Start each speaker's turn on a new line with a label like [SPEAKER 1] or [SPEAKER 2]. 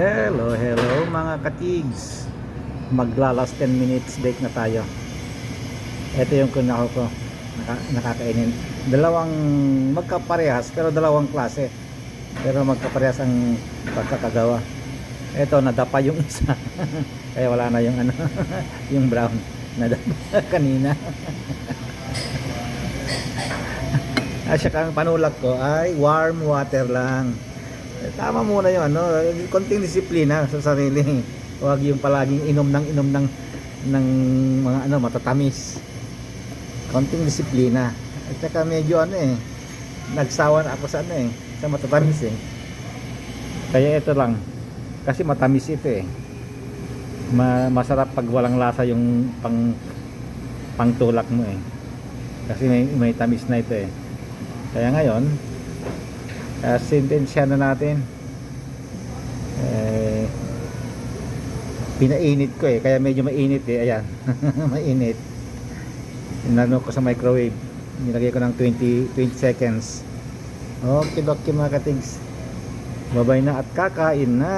[SPEAKER 1] Hello, hello mga katigs. Magla last 10 minutes break na tayo. Ito yung kunako ko. Naka, nakakainin. Dalawang magkaparehas pero dalawang klase. Pero magkaparehas ang pagkakagawa. Ito nadapa yung isa. Kaya wala na yung ano, yung brown. Nadapa kanina. At saka ang panulak ko ay warm water lang. Tama muna yung ano, konting disiplina sa sarili. Huwag yung palaging inom ng inom ng ng mga ano matatamis. Konting disiplina. At saka medyo ano eh, nagsawa na ako sa ano eh, sa matatamis eh. Kaya ito lang. Kasi matamis ito eh. Ma masarap pag walang lasa yung pang pangtulak mo eh. Kasi may, may tamis na ito eh. Kaya ngayon, uh, sentensya na natin. Eh, pinainit ko eh, kaya medyo mainit eh. Ayan, mainit. Inano ko sa microwave. Nilagay ko ng 20, 20 seconds. Okay, okay mga katigs. Babay na at kakain na.